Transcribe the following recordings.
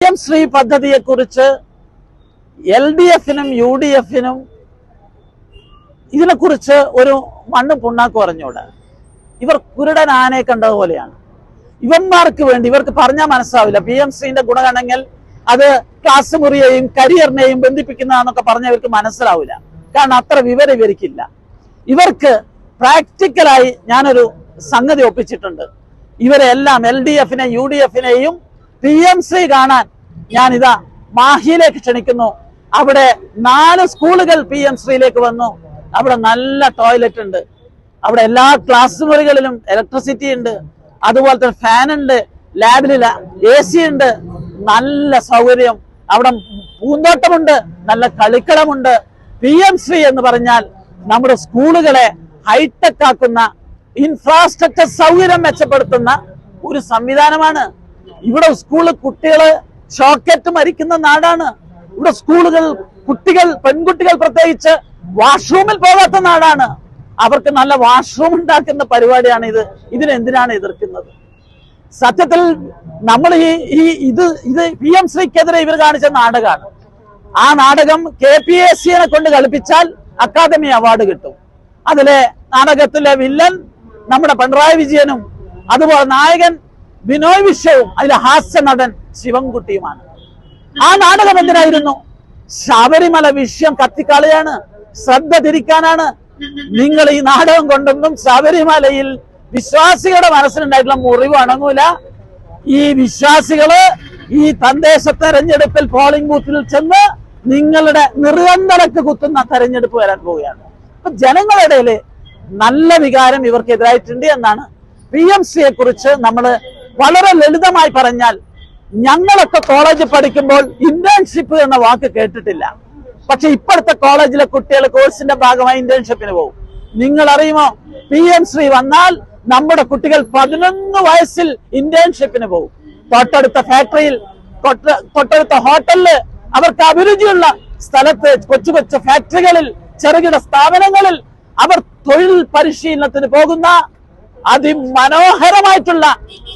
M Shri പദ്ധതിയെക്കുറിച്ച് L D എഫിനും U D എഫിനും ഇതിനെക്കുറിച്ച് ഒരു മണ്ണ് പുണ്ണാക്ക് പറഞ്ഞൂടെ ഇവർ കുരുടൻ ആനയെ കണ്ടതുപോലെയാണ് ഇവന്മാർക്ക് വേണ്ടി ഇവർക്ക് പറഞ്ഞാൽ മനസ്സാവില്ല പി എം ശ്രീന്റെ ഗുണഗണങ്ങൾ അത് ക്ലാസ് മുറിയെയും കരിയറിനെയും ബന്ധിപ്പിക്കുന്നതാണെന്നൊക്കെ പറഞ്ഞാൽ ഇവർക്ക് മനസ്സിലാവില്ല. കാരണം അത്ര വിവരം ഇവർക്കില്ല. ഇവർക്ക് പ്രാക്ടിക്കലായി ഞാനൊരു സംഗതി ഒപ്പിച്ചിട്ടുണ്ട്. ഇവരെല്ലാം എൽ ഡി എഫിനെ യു ഡി എഫിനെയും പി എം ശ്രീ കാണാൻ ഞാൻ ഇതാ മാഹിയിലേക്ക് ക്ഷണിക്കുന്നു. അവിടെ നാല് സ്കൂളുകൾ പി എം ശ്രീയിലേക്ക് വന്നു. അവിടെ നല്ല ടോയ്ലറ്റ് ഉണ്ട്. അവിടെ എല്ലാ ക്ലാസ് മുറികളിലും ഇലക്ട്രിസിറ്റി ഉണ്ട്. അതുപോലെ തന്നെ ഫാൻ ഉണ്ട്. ലാബിൽ എ സി ഉണ്ട്. നല്ല സൗകര്യം. അവിടെ പൂന്തോട്ടമുണ്ട്. നല്ല കളിക്കളമുണ്ട് പി എം ശ്രീ എന്ന് പറഞ്ഞാൽ നമ്മുടെ സ്കൂളുകളെ ഹൈടെക് ആക്കുന്ന ഇൻഫ്രാസ്ട്രക്ചർ സൗകര്യം മെച്ചപ്പെടുത്തുന്ന ഒരു സംവിധാനമാണ്. ഇവിടെ സ്കൂളിൽ കുട്ടികളെ ഷോക്കറ്റ് മരിക്കുന്ന നാടാണ്. ഇവിടെ സ്കൂളുകൾ കുട്ടികൾ പെൺകുട്ടികൾ പ്രത്യേകിച്ച് വാഷ്റൂമിൽ പോകാത്ത നാടാണ്. അവർക്ക് നല്ല വാഷ്റൂം ഉണ്ടാക്കുന്ന പരിപാടിയാണ് ഇത്. ഇതിനെന്തിനാണ് എതിർക്കുന്നത്? സത്യത്തിൽ നമ്മൾ ഈ ഈ ഇത് ഇത് പി എം ശ്രീക്കെതിരെ ഇവർ കാണിച്ച നാടകമാണ് ആ നാടകം കെ പി എസ് സിയെ കൊണ്ട് കളിപ്പിച്ചാൽ അക്കാദമി അവാർഡ് കിട്ടും. അതിലെ നാടകത്തിലെ വില്ലൻ നമ്മുടെ പിണറായി വിജയനും അതുപോലെ നായകൻ ബിനോയ് വിശ്വവും അതിലെ ഹാസ്യ നടൻ ശിവൻകുട്ടിയുമാണ്. ആ നാടകം എന്തിനായിരുന്നു? ശബരിമല വിഷയം കത്തിക്കളയാണ് ശ്രദ്ധ തിരിക്കാനാണ്. നിങ്ങൾ ഈ നാടകം കൊണ്ടൊന്നും ശബരിമലയിൽ വിശ്വാസികളുടെ മനസ്സിലുണ്ടായിട്ടുള്ള മുറിവ് അണങ്ങൂല. ഈ വിശ്വാസികൾ ഈ തദ്ദേശ തെരഞ്ഞെടുപ്പിൽ പോളിംഗ് ബൂത്തിൽ ചെന്ന് നിങ്ങളുടെ നിറന്തരക്ക് കുത്തുന്ന തെരഞ്ഞെടുപ്പ് വരാൻ പോവുകയാണ്. അപ്പൊ ജനങ്ങളുടെ നല്ല വികാരം ഇവർക്കെതിരായിട്ടുണ്ട് എന്നാണ്. പി എം സിയെ കുറിച്ച് നമ്മൾ വളരെ ലളിതമായി പറഞ്ഞാൽ ഞങ്ങളൊക്കെ കോളേജിൽ പഠിക്കുമ്പോൾ ഇന്റേൺഷിപ്പ് എന്ന വാക്ക് കേട്ടിട്ടില്ല. പക്ഷെ ഇപ്പോഴത്തെ കോളേജിലെ കുട്ടികൾ കോഴ്സിന്റെ ഭാഗമായി ഇന്റേൺഷിപ്പിന് പോകും. നിങ്ങൾ അറിയുമോ പി എം ശ്രീ വന്നാൽ നമ്മുടെ കുട്ടികൾ പതിനൊന്ന് വയസ്സിൽ ഇന്റേൺഷിപ്പിന് പോകും. തൊട്ടടുത്ത ഫാക്ടറിയിൽ തൊട്ട- തൊട്ടടുത്ത ഹോട്ടലിൽ അവർക്ക് അഭിരുചിയുള്ള സ്ഥലത്ത് കൊച്ചു കൊച്ചു ഫാക്ടറികളിൽ ചെറുകിട സ്ഥാപനങ്ങളിൽ അവർ തൊഴിൽ പരിശീലനത്തിന് പോകുന്ന അതിമനോഹരമായിട്ടുള്ള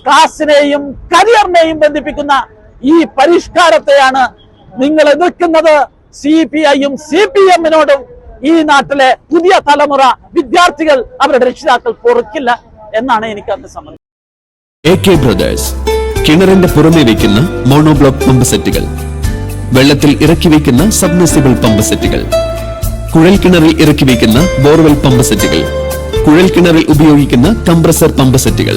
ക്ലാസിനെയും കരിയറിനെയും ബന്ധിപ്പിക്കുന്ന ഈ പരിഷ്കാരത്തെയാണ് നിങ്ങൾ എതിർക്കുന്നത് സി പി ഐയും സി പി എമ്മിനോടും ഈ നാട്ടിലെ പുതിയ തലമുറ വിദ്യാർത്ഥികൾ അവരുടെ രക്ഷിതാക്കൾ പൊറുക്കില്ല എന്നാണ് എനിക്ക് അന്ന് സംബന്ധിച്ചത് എ കെ ബ്രദേഴ്സ് കിണറിന്റെ പുറമെ വയ്ക്കുന്ന മോണോബ്ലോക്ക് പമ്പ് സെറ്റുകൾ വെള്ളത്തിൽ ഇറക്കി വയ്ക്കുന്ന സബ്മിസിബിൾ പമ്പ് സെറ്റുകൾ കുഴൽ കിണറിൽ ഇറക്കി വയ്ക്കുന്ന ബോർവെൽ പമ്പ് സെറ്റുകൾ കുഴൽ കിണറിൽ ഉപയോഗിക്കുന്ന കംപ്രസർ പമ്പ് സെറ്റുകൾ